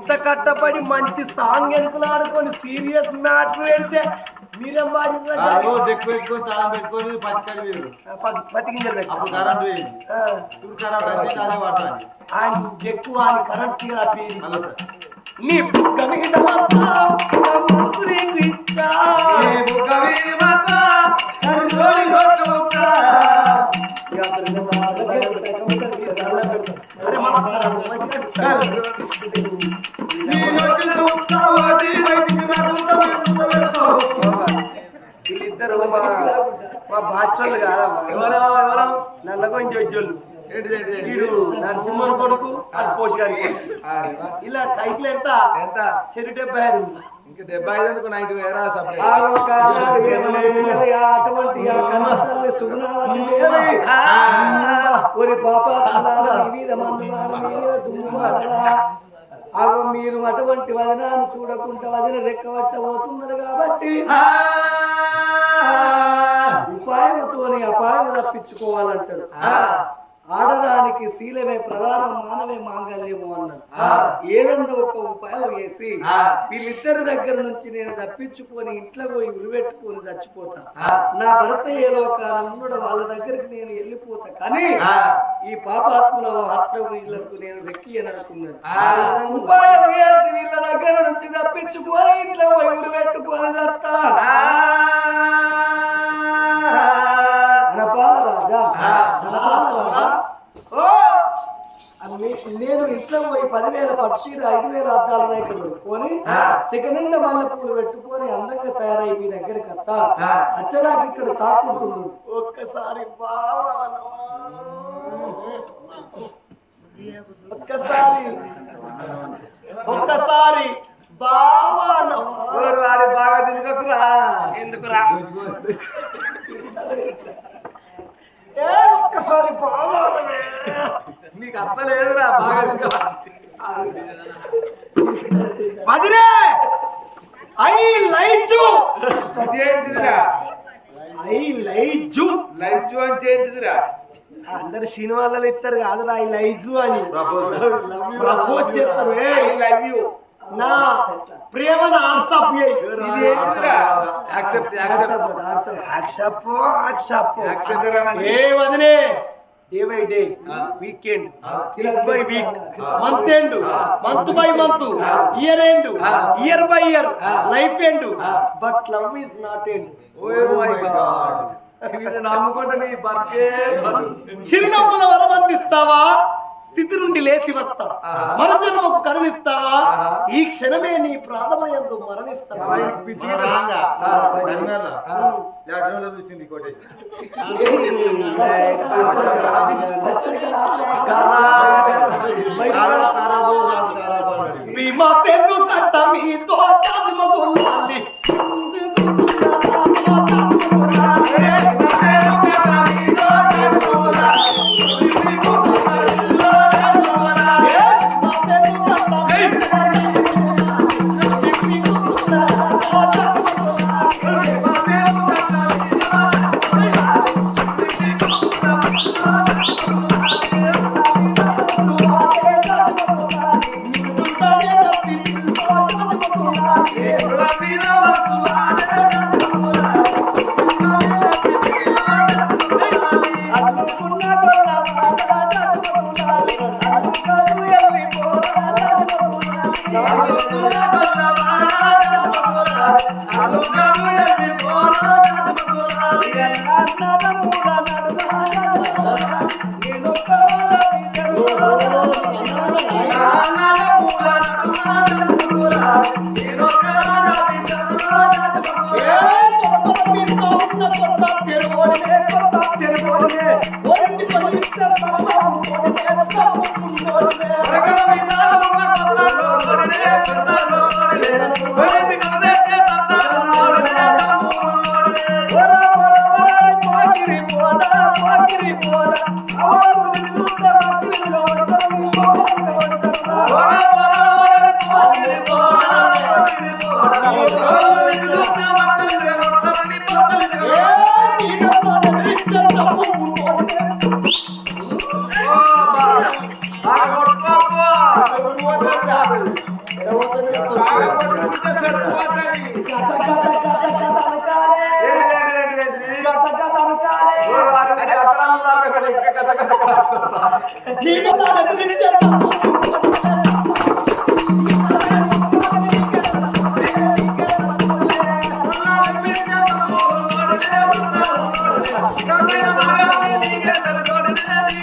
ఇంత కట్టపడి మంచి song ఎనుకులాడుకొని serious matter పెడితే మీరేం ఎక్కువ కరెంట్ నీ మీద వీళ్ళిద్దరు మా బాధ్యులు కాదమ్మా. నల్లగొంజి జడ్జోళ్ళు నరసింహన్ కొడుకు పోష్ గారి. ఇలా సైకిల్ ఎంత? ఎంత? చెరు డెబ్బై ఐదు. ఇంకా డెబ్బై ఐదు అనుకో నైన్టీ వేరా. ఒరి పాప. ఆగో మీరు అటువంటి వదనాన్ని చూడకుండా వదిన రెక్కబట్ట పోతున్నారు కాబట్టి ఉపాయముతోని అపాయం తప్పించుకోవాలంటాడు. ఆడదానికి శీలమే ప్రధానం మానవే మాంగల్యము అన్నాడు ఏదన్నా ఒక ఉపాయం వేసి వీళ్ళిద్దరి దగ్గర నుంచి నేను తప్పించుకొని ఇంట్లో పోయి ఉరిపెట్టుకొని చచ్చిపోతా. నా భర్త ఏ లోకాలు ఉన్నాడో వాళ్ళ దగ్గరికి నేను వెళ్ళిపోతా. కానీ ఈ పాపాత్మల ఆత్మ వీళ్ళకు నేను వెక్కి అని అనుకున్నాను ఉపాయం వేసి వీళ్ళ దగ్గర నుంచి తప్పించుకొని ఇంట్లో పోయి ఉరిపెట్టుకొని చస్తా. నేను ఇంట్లో పోయి పదివేల పక్షీలు ఐదు వేల అద్దాల రేఖలు కొని సెకండ్ మల్లె పూలు పెట్టుకొని అందంగా తయారై మీ దగ్గరికి అత్త అచ్చరాకి ఇక్కడ తాకుంటుండు ఒక్కసారి ఒక్కసారి. ఒక్కసారి బాగా తినకకురా. ఎందుకురా? ఒక్కసారి నీకు అర్థ లేదురా బాగా వదిలే ఐ లైట్ యు! ఇదేంటిదిరా ఐ లైట్ యు! లైఫ్ అంటే ఏంటిదిరా? అందరు సినిమాలలో ఇస్తారు కాదురా ఐ లైట్ యు అని. ప్రపోజ్ చేస్తారు ఐ లవ్ యూ. నా ప్రేమను ఆర్సాప్ ఏ వదిలే day by day weekend week by week month end month by month year end year by year life end but love is not end oh my God నమ్ముకుంటే నీ బతికే చిరునవ్వుల వరమందిస్తావా? స్థితి నుండి లేచి వస్తా. మన జన్మకు కరుణిస్తావా? ఈ క్షణమే నీ ప్రాణమయందు మరణిస్తావా? కట్ట మీతో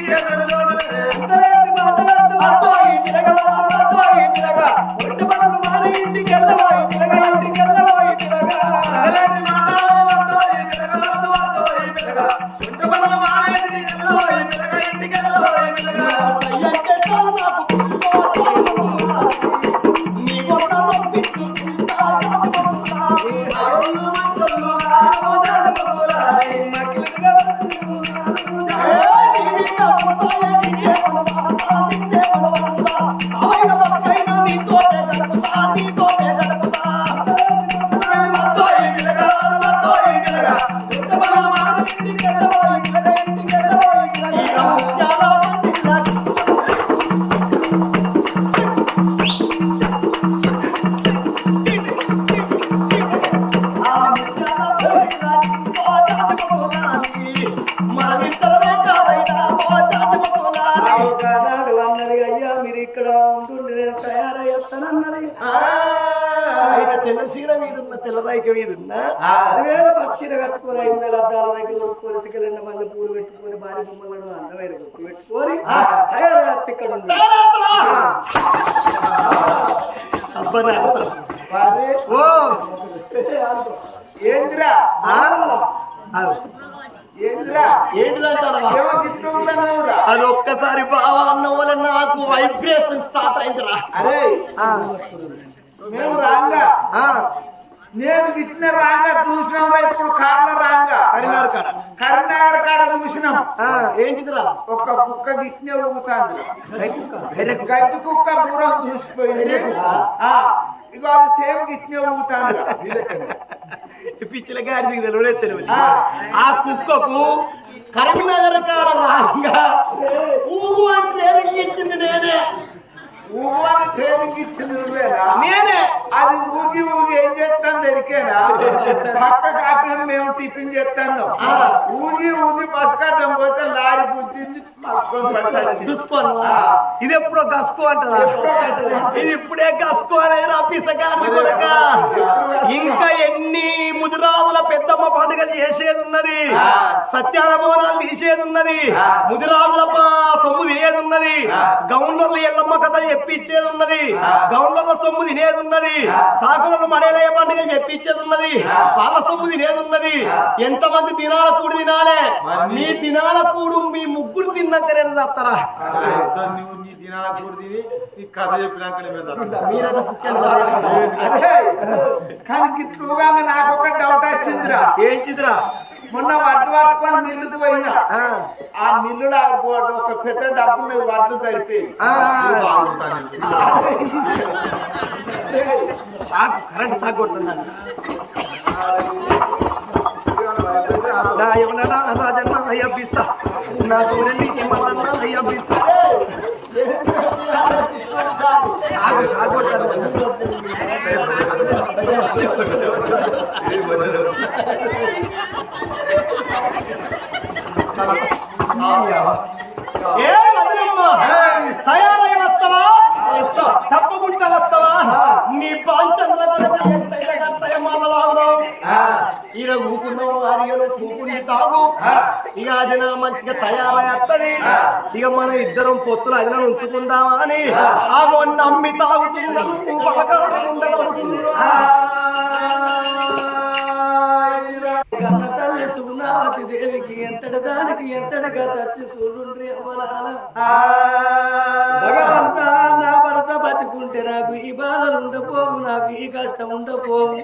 ಕಿರಿಯರನ್ನು తెల్ల చీర మీద ఉన్న తెల్లదాయిక మీద ఉన్నా పదివేల పక్షిని కట్టుకొని ఐదు వేల అద్దాల దగ్గర కొనుక్కొని సిగలెండ మళ్ళీ పూలు పెట్టుకొని భార్య బొమ్మలను అందమైన గుర్తు పెట్టుకొని తయారయ్యి ఇక్కడ ఉంది. ఏంద్రా? అది ఒక్కసారి బావా అన్న వల్ల నాకు వైబ్రేషన్ స్టార్ట్ అయిందిరా. అరే. మేము రాంగా. నేను గిట్టిన రాంగా చూసినాం ఇప్పుడు కార్ల రాంగా. కరీంనగర్ కాడ. కరీంనగర్ కాడ చూసినాం. ఏంటిదిరా ఒక కుక్క గిట్నే ఊగుతాంది గడ్డి కుక్క. దూరం చూసిపోయింది. ఇగో అది సేమ్ గిట్నే ఊగుతాంది పిచ్చిల గారి తెలియడే తెలియదు ఆ. కుక్కకు కరీంనగర్ కాడ రాగా. ఊగు అంటే నేనే. ఊగని ట్రైనింగ్ ఇచ్చింది నువ్వేనా నేనే. అది ఊగి ఊగి ఏం చేస్తాను తెలికేనా పక్క కాకుండా మేము టిఫిన్ చేస్తాను. ఊగి ఊగి బస్ పోతే లారీ ఆ. ఇది ఎప్పుడో గస్కో గస్కో. ఇది ఇప్పుడే గస్కో అనేది కొడక. ఇంకా ఎన్ని ముదిరాజుల పెద్దమ్మ పండుగలు చేసేది ఉన్నది సత్యాన భవనాలు తీసేది ఉన్నది ముదిరాజుల సొమ్ము తినేది ఉన్నది గౌండర్లు ఎల్లమ్మ కథ చెప్పించేది ఉన్నది గౌండర్ల సొమ్ము తినేది ఉన్నది సాకులను మడేలయ్య పండుగ చెప్పించేది ఉన్నది పాల సొమ్ము తినేది ఉన్నది ఎంతమంది దినాల కూడు తినాలే? మీ దినాల కూడు మీ ముగ్గురు తిన్నాక నేను దినాల కూడి తిని ఈ కథ చెప్పినాక. అదే కానీ గిట్లుగా నాకు డౌట్ వచ్చిందిరా. ఏం చిద్రా మొన్న వడ్లు పట్టుకొని మిల్లుకు పోయినా. ఆ. మిల్లులో ఒక పెద్ద డబ్బు మీద వడ్లు సరిపోయి షాక్ కరెంట్ షాక్ కొడుతుందండి. నా ఏమన్నా రాజన్న నా ఏమన్నా తయారై వస్తావా? తప్పకుండా వస్తావా? నీ ఈడ ఊపున్నావు ఆరిగలో కూకుని తాగు. ఇక అది మంచిగా తయారై ఇక మన ఇద్దరం పొత్తులు అదిన ఉంచుకుందామా అని. ఆగో నమ్మి తాగుతున్నాను కన్న తల్లి సుగుణావతి దేవికి ఎంతటి దానికి ఎంతటిగా తచ్చి చూడుండ్రి భగవంత నా భర్త బతికుంటే నాకు ఈ బాధలు ఉండపోవు నాకు ఈ కష్టం ఉండపోవు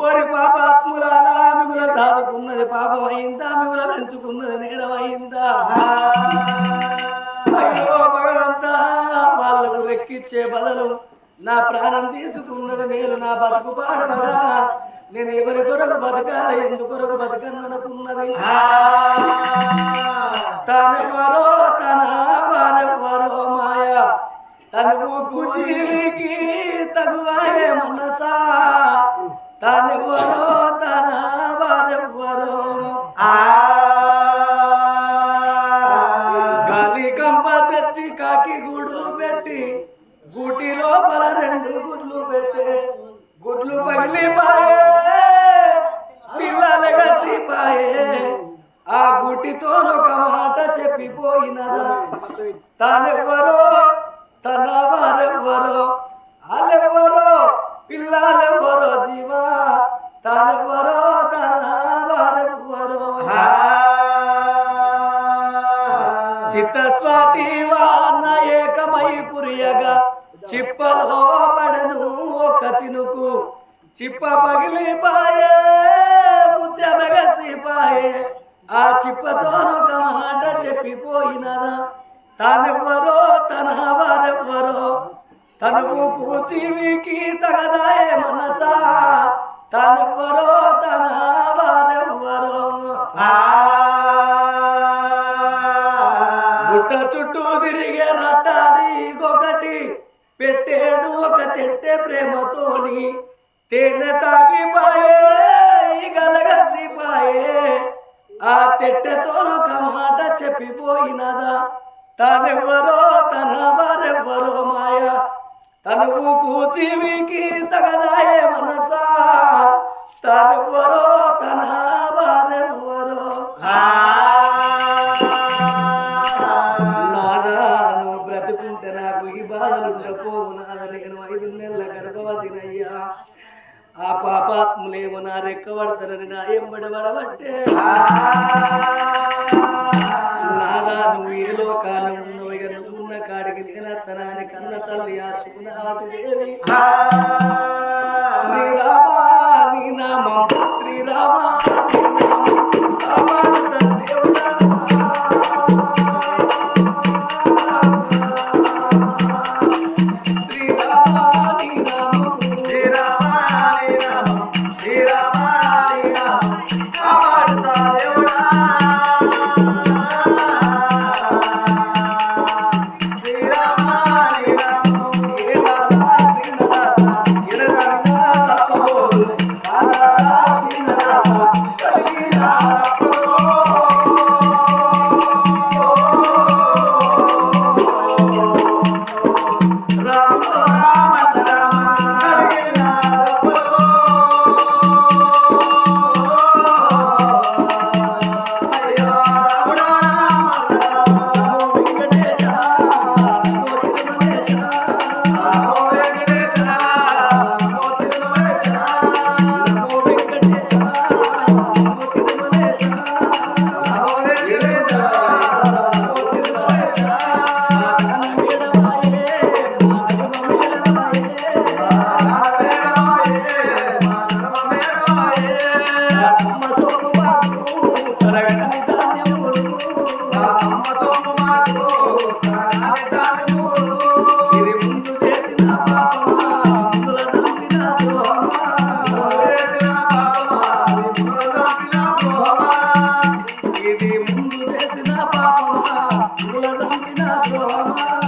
ఓరి పాపాత్ములాలా మిగుల సాదుకున్నది పాపం అయిందా మిగుల పెంచుకున్నది నేరం అయిందా అయ్యో భగవంత వాళ్ళకు రెక్కిచ్చే బదలు నా ప్రాణం తీసుకున్నది మీరు నా బతుకు పాడవరా? నేను ఎవరి కొరకు బతకాలి ఎందు కొరకు బతకన్ననుకున్నది తనెవరో తన వారెవ్వరో మాయ. తను కూచికి తగువాయే మనసా. తనెవరో తన వారెవ్వరో గాలి ఆ గుటితో ఒక మాట చెప్పిపోయినదా? తానెవ్వరో తన వారెవ్వరో వాళ్ళెవ్వరో పిల్లలెవ్వరో జీవా? తానెవ్వరో తన వారెవ్వరో చిత్తస్వాతి వాన ఏకమై కురియగా చిప్పలో పడను ఒక చినుకు. చిప్ప పగిలిపాయే ముద్ద మెగసిపాయే ఆ చిప్పతో ఒక మాట చెప్పిపోయినదా? తానెవ్వరో తన వారెవ్వరో తనకు కూచివికి తగదాయే మనసా? తనెవ్వరో తన వారెవ్వరో గుట్ట చుట్టూ తిరిగే రట్టాడి ఒకటి పెట్టేను ఒక తెట్టె ప్రేమతోని. తేనె తాగిపాయే గలగసిపాయే. ఆ తెట్టెతో ఒక మాట చెప్పిపోయినదా? తనెవ్వరో తన వారెవ్వరో మాయ? తనువు కూచివికి తగదాయే మనసా? తనెవ్వరో తన వారెవ్వరో నాదాను బ్రతుకుంటే నాకు ఈ బాధలు ఉండపోవు నాద నేను ఐదు నెలల గర్భవతినయ్యా. ఆ పాపాత్ములేమో నా రెక్కబడతారని నా ఎంబడబడబట్టే రోమా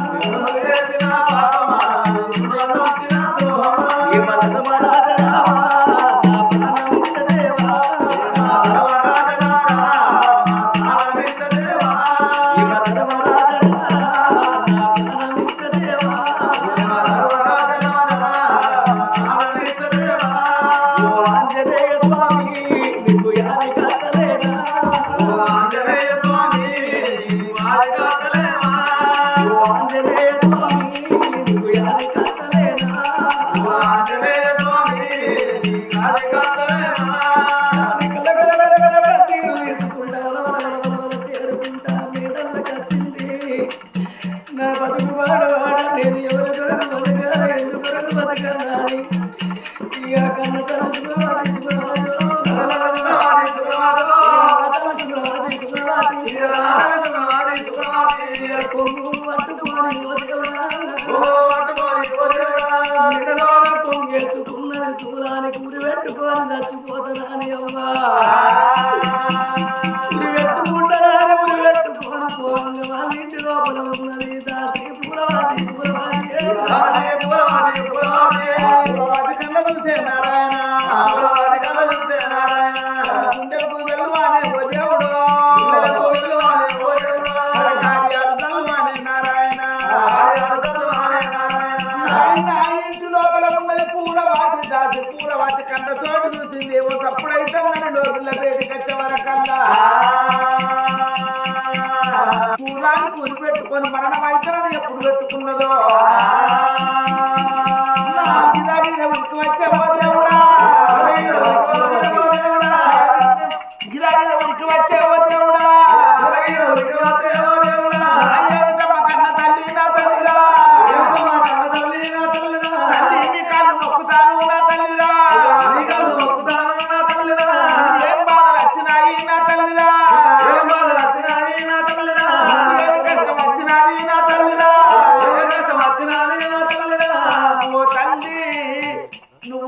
మరణం అయితేనని ఎప్పుడు పెట్టుకున్నదో?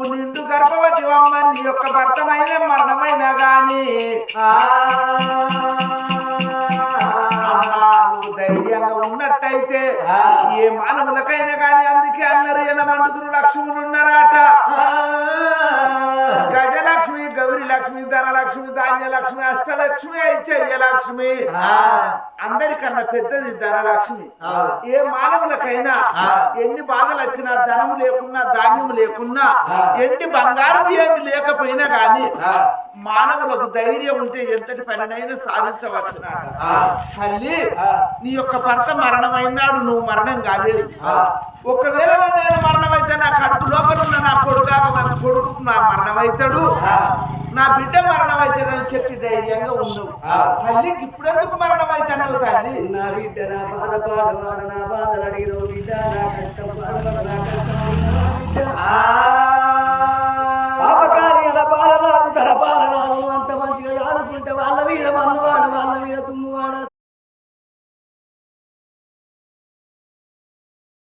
నిండు గర్భవతి అమ్మ నీ యొక్క భర్తమైన మరణమైన గాని. ధైర్యంగా ఉన్నట్టయితే ఏ మానవులకైనా గాని అందుకే అన్నారు ఎనమండుగురు లక్ష్ములు ఉన్నారట గజలక్ష్మి గౌరి లక్ష్మి ధనలక్ష్మి ధాన్యలక్ష్మి అష్టలక్ష్మి ఐశ్వర్యలక్ష్మి. అందరికన్నా పెద్దది ధనలక్ష్మి. ఏ మానవులకైనా ఎన్ని బాధలు వచ్చినా ధనం లేకున్నా ధాన్యం లేకున్నా ఎన్ని బంగారం ఏమి లేకపోయినా గాని మానవులకు ధైర్యం ఉంటే ఎంతటి పనినైనా సాధించవచ్చు తల్లి నీ యొక్క భర్త మరణమైనాడు నువ్వు మరణం కాలేదు. ఒకవేళ నేను మరణమైతే నా కడుపు లోపల ఉన్న నా కొడుకు కొడుకు నా మరణమవుతాడు నా బిడ్డ మరణం అని చెప్పి ధైర్యంగా ఉండవు తల్లికి ఇప్పుడెందుకు మరణం అవుతాను తల్లి. నా బిడ్డ నా బాధ బాధ నా బాధలు అడిగిన బిడ్డ నా కష్టం పాపకార్యాల పాలరాదు తన పాలరాదు అంత మంచిగా ఆదుకుంటే వాళ్ళ మీద మన్నవాడు వాళ్ళ మీద తుమ్మువాడ